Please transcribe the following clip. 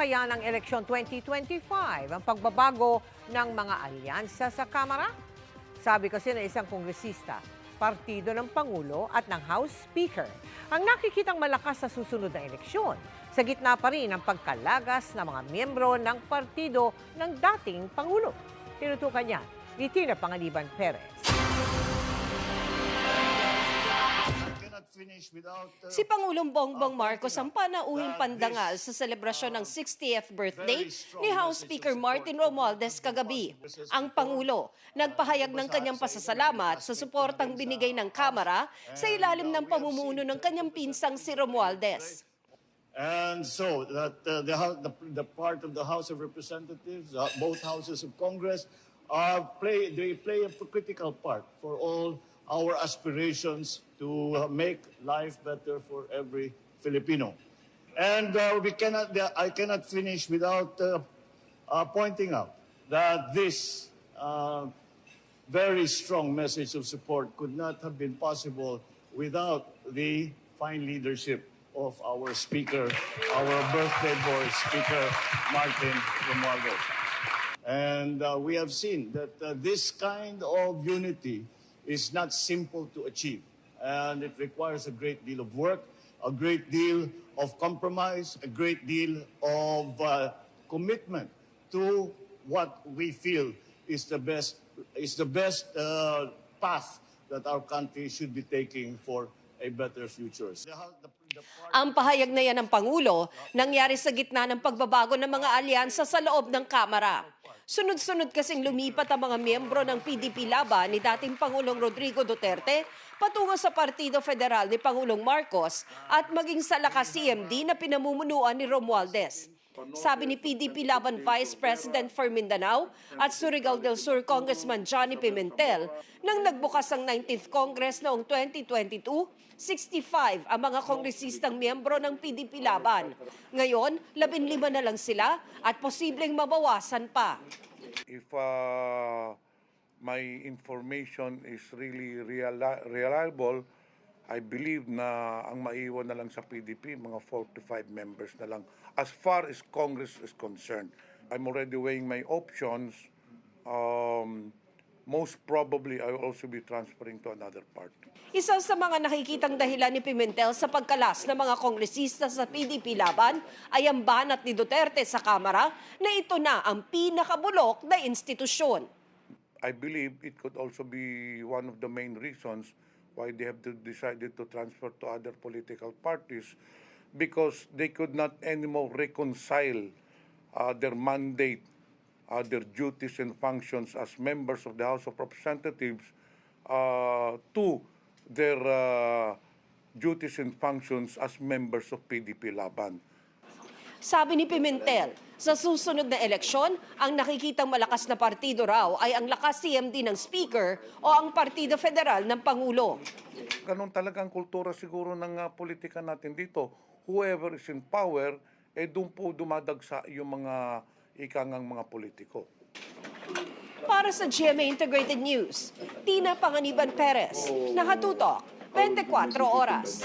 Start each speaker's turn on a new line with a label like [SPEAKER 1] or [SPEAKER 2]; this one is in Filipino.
[SPEAKER 1] kaya ng eleksyon 2025 ang pagbabago ng mga alyansa sa Kamara? Sabi kasi ng isang kongresista, partido ng Pangulo at ng House Speaker ang nakikitang malakas sa susunod na eleksyon. Sa gitna pa rin ang pagkalagas ng mga miyembro ng partido ng dating Pangulo. Tinutukan niya ni Tina Panganiban Perez.
[SPEAKER 2] Si Pangulong Bongbong Marcos ang panauhing pandangal sa selebrasyon ng 60th birthday ni House Speaker Martin Romualdez kagabi. Ang Pangulo nagpahayag ng kanyang pasasalamat sa suportang binigay ng Kamara sa ilalim ng pamumuno ng kanyang pinsang si Romualdez.
[SPEAKER 3] and so that uh, the, the the part of the House of Representatives, uh, both houses of Congress, are play they play a critical part for all our aspirations to uh, make life better for every Filipino. And uh, we cannot I cannot finish without uh, uh, pointing out that this uh, very strong message of support could not have been possible without the fine leadership of our speaker, our birthday boy, Speaker Martin Romualdez. And uh, we have seen that this kind of unity is not simple to achieve. And it requires a great deal of work, a great deal of compromise, a great deal of uh, commitment to what we feel is the best is the best uh, path that our country should be taking for a better future. The, the,
[SPEAKER 2] Ang pahayag na yan ng Pangulo nangyari sa gitna ng pagbabago ng mga alyansa sa loob ng Kamara. Sunod-sunod kasing lumipat ang mga miyembro ng PDP laban ni dating Pangulong Rodrigo Duterte patungo sa Partido Federal ni Pangulong Marcos at maging sa lakas CMD na pinamumunuan ni Romualdez. Sabi ni PDP Laban Vice President for Mindanao at Surigao del Sur Congressman Johnny Pimentel nang nagbukas ang 19th Congress noong 2022, 65 ang mga kongresistang miyembro ng PDP Laban. Ngayon, 15 na lang sila at posibleng mabawasan pa.
[SPEAKER 4] if uh, my information is really reliable, I believe na ang maiwan na lang sa PDP, mga 45 members na lang. As far as Congress is concerned, I'm already weighing my options. Um, most probably, I will also be transferring to another party.
[SPEAKER 2] Isa sa mga nakikitang dahilan ni Pimentel sa pagkalas ng mga kongresista sa PDP laban ay ang banat ni Duterte sa Kamara na ito na ang pinakabulok na institusyon.
[SPEAKER 4] I believe it could also be one of the main reasons why they have decided to transfer to other political parties because they could not anymore reconcile uh, their mandate, uh, their duties and functions as members of the House of Representatives uh, to their uh, duties and functions as members of PDP Laban.
[SPEAKER 2] Sabi ni Pimentel, sa susunod na eleksyon, ang nakikitang malakas na partido raw ay ang lakas CMD ng Speaker o ang Partido Federal ng Pangulo.
[SPEAKER 4] Ganon talaga ang kultura siguro ng uh, politika natin dito. Whoever is in power, eh doon po dumadagsa yung mga ikangang mga politiko.
[SPEAKER 2] Para sa GMA Integrated News, Tina Panganiban Perez, nakatutok, 24 oras.